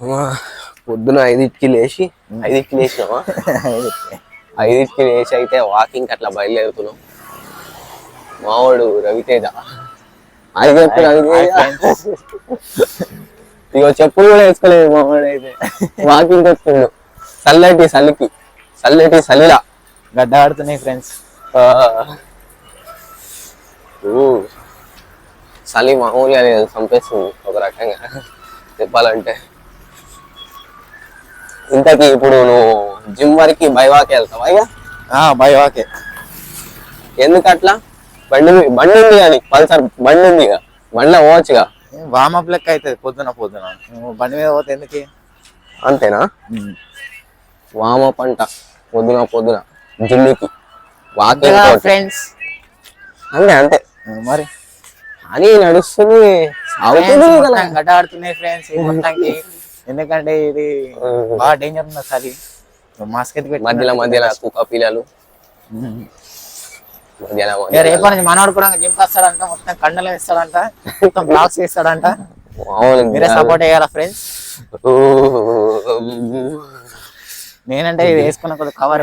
అమ్మా, పొద్దున ఐదింటికి లేచి ఐదింటికి లేచినావా ఐదింటికి లేచి అయితే వాకింగ్ అట్లా బయలుదేరుతున్నాం. మావాడు రవితేజ. అది చెప్పు రవితేజ ఇగో చెప్పులు కూడా వేసుకోలేదు మావాడు అయితే. వాకింగ్ వస్తుండు చల్లటి చలికి చల్లటి చలిలా. గడ్డ ఆడుతున్నాయి ఫ్రెండ్స్. చలి మామూలుగా లేదు చంపేస్తుంది ఒక రకంగా. చెప్పాలంటే. ఇంతకీ ఇప్పుడు నువ్వు జిమ్ వరకు బైవాకి వెళ్తావా ఇక? బాయ్ ఓకే ఎందుకు అట్లా బండి బండి ఉంది కానీ పల్సర్ బండి ఉంది ఇక బండిలో పోవచ్చుగా? వామప్ లెక్క అవుతుంది పొద్దున పొద్దున. నువ్వు బండి మీద పోతే ఎందుకు? అంతేనా? వామ పంట పొద్దున పొద్దున జిమ్కి. వాకింగ్ ఫ్రెండ్స్ అంతే అంతే. మరి? అని నడుస్తుంది గడ్డ ఆడుతున్నాయి ఫ్రెండ్స్ మొత్తానికి ఎందుకంటే ఇది బాగా డేంజర్ ఉంది చలి మాస్క్ ఎత్తి మధ్యలో మధ్యలో కుక్క పిల్లలు. రేపటి నుంచి మనవాడు కూడా జిమ్ వస్తాడంట మొత్తం కండలు వేస్తాడంట మొత్తం బ్లాక్స్ వేస్తాడంట. మీరే సపోర్ట్ చేయాలా ఫ్రెండ్స్ నేనంటే ఇది వేసుకున్న కొద్ది కవర్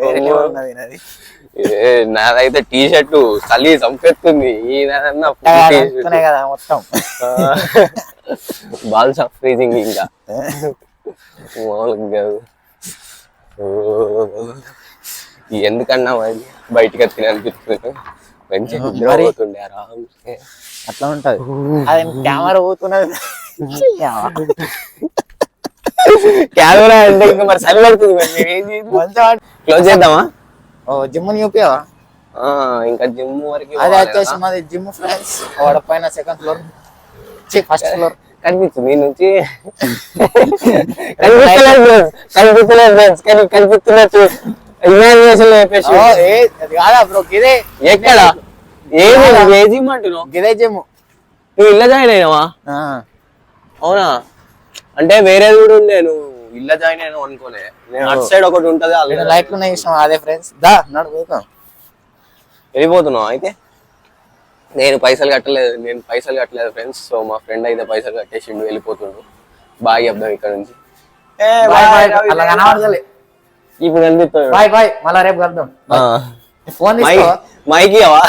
వేరే ఉన్నది నాదైతే టీ షర్ట్ చలి. అనుకునే కదా మొత్తం. బాల్స్ ఆఫ్ ఫ్రీజింగ్ ఇంకా. మామూలుగా కాదు. ఎందుకన్నా మరి? బయటికి వచ్చి అనిపిస్తుంది మంచిగా నిద్ర మరి? పోతుండే ఆరామ్సే. అట్లా ఉంటది. అది కెమెరా పోతున్నది. కెమెరా అంటే ఇంకా మరి చలి పడుతుంది క్లోజ్ చేద్దామా? ఓ జిమ్ చూపియావా ఆ, ఇంకా జిమ్ వరకు అది వచ్చేసి. మాది జిమ్ ఫ్రెండ్స్. వాడ పైన సెకండ్ ఫ్లోర్. First floor. కనిపిస్తుంది ఈ నుంచి. కనిపిస్తలేదు friends. కానీ కనిపిస్తున్నట్టు ఇమాజినేషన్ అది కాదా బ్రో? గిదే. ఎక్కడ? ఏది ఏ జిమ్ అంటున్నావు? గిదే జిమ్. నువ్వు ఇల్ల జాయిన్ అయినావా? అవునా? అంటే వేరేది కూడా ఉండే నువ్వు. ఇల్ల జాయిన్ అయినావు అనుకోలే. నేను అటు సైడ్ ఒకటి ఉంటది లైట్లు ఉన్నాయి ఇష్టం అదే ఫ్రెండ్స్ దా నడు పోతాం. వెళ్ళిపోతున్నావు అయితే? నేను పైసలు కట్టలేదు నేను పైసలు కట్టలేదు ఫ్రెండ్స్ సో మా ఫ్రెండ్ అయితే పైసలు కట్టేసిండు వెళ్ళిపోతుండు. బాగా చెప్దాం ఇక్కడ నుంచి. బాయ్ బాయ్ అలా కనబడతలే. ఇప్పుడు కనిపిస్తుంది బాయ్ బాయ్. మళ్ళా రేపు కలుద్దాం. ఫోన్ మైకి అవా